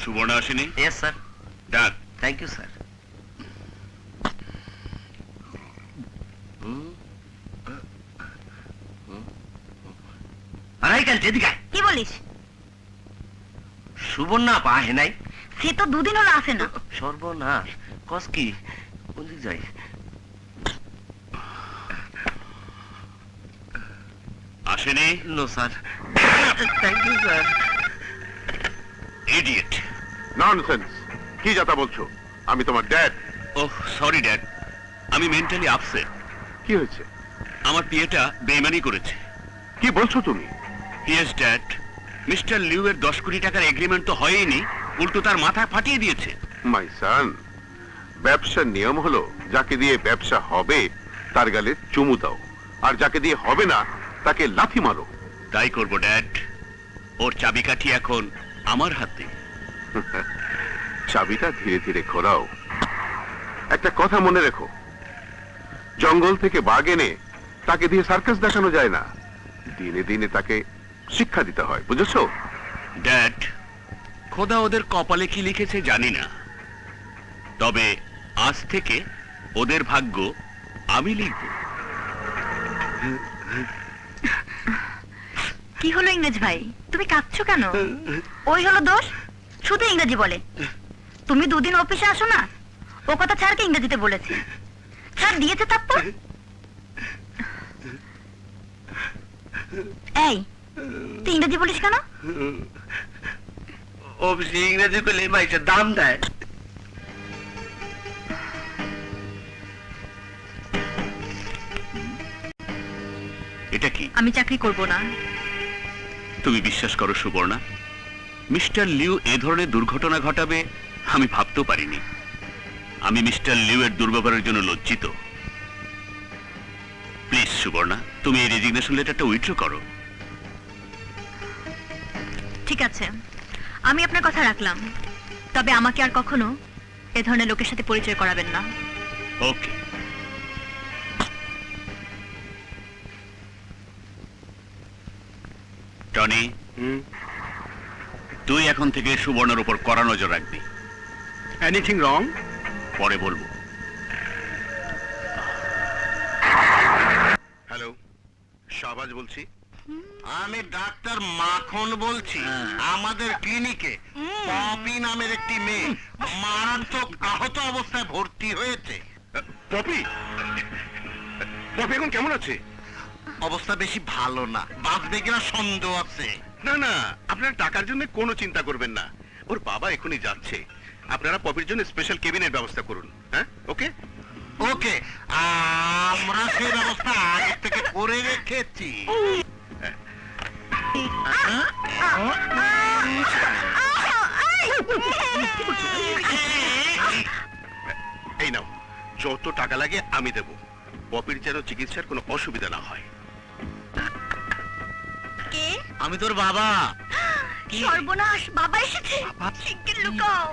সুবর্ণা আসেনি yes sir ডাক thank you sir আরে যেদিকে কি বলিস? সুবর্ণা পাহে নাই সে তো দুদিন হলো আসে না। সর্বনাশ কস কি কোন দিক যাই আসেনি no sir thank you sir idiot nonsense কি যাতা বলছো? আমি তোমার ড্যাড ওহ সরি ড্যাড আমি মেন্টালি আপসেট কি হয়েছে? আমার বিয়েটা বেইমানি করেছে। কি বলছো তুমি? ইয়েস ড্যাড মিস্টার লিউ এর দশ কোটি টাকার এগ্রিমেন্ট তো হয়নি উল্টো তার মাথা ফাটিয়ে দিয়েছে। মাই সান ব্যবসার নিয়ম হলো যাকে দিয়ে ব্যবসা হবে তার গালে চুমু দাও। আর যাকে দিয়ে হবে না তাকে লাথি মারো। তাই করব ড্যাড ওর চাবিকাঠি এখন আমার হাতে। চাবিটা ধীরে ধীরে ঘোরাও একটা কথা মনে রেখো। জঙ্গল থেকে বাঘ এনে তাকে দিয়ে সার্কাস দেখানো যায় না। দিনে দিনে তাকে শিক্ষা দিতে হয় বুঝেছ? ড্যাড খোদা ওদের কপালে কি লিখেছে জানি না। তবে আজ থেকে ওদের ভাগ্য আমি লিখব। কি হলো ইংরেজ ভাই? তুমি কাঁদছো কেন? ওই হলো দোষ? শুধু ইংরেজি বলে। তুমি দুদিন অফিসে আসো না? ও কথা ছাড়কে ইংরেজিতে বলেছে। স্যার দিয়েছে তাপ্পর এই তুই ইংরেজি বলিস কেন? অফিসে ইংরেজি করলে মাইসের দাম দেয়। এটা কি? আমি চাকরি করব না। তুমি বিশ্বাস করো সুবর্ণা। মিস্টার লিউ এ ধরনের দুর্ঘটনা ঘটাবে আমি ভাবতেও পারিনি। আমি মিস্টার লিউ এর দুর্ব্যবহারের জন্য লজ্জিত। প্লিজ সুবর্ণা তুমি এই রেজিগনেশন লেটারটা উইথড্র করো। ঠিক আছে। আমি আপনার কথা রাখলাম। তবে আমাকে আর কখনো এ ধরনের লোকের সাথে পরিচয় করাবেন না। ওকে। টনি তুই এখন থেকে সুবর্ণের উপর কড়া নজর রাখবি। এনিথিং রং পরে বলব। হ্যালো শাহবাজ বলছি। আমি ডাক্তার মাখন বলছি। আমাদের ক্লিনিকে পপি নামের একটি মেয়ে মারাত্মক আহত অবস্থায় ভর্তি হয়েছে। পপি? পপি এখন কেমন আছে? অবস্থা বেশি ভালো না। বাঁচবে কিনা সন্দেহ আছে। না না আপনারা টাকার জন্য কোনো চিন্তা করবেন না। ওর বাবা এখনই যাচ্ছে। আপনারা পপির জন্য স্পেশাল কেবিনের ব্যবস্থা করুন। হ্যাঁ ওকে? ওকে আমরা সেই ব্যবস্থা আগে থেকে করে রেখেছি। এই নাও যত টাকা লাগে আমি দেব। পপির যেন চিকিৎসার কোনো অসুবিধা না হয়। আমি তোর বাবা। সর্বনাশ বাবা এসেছে। শিগগির লুকাও।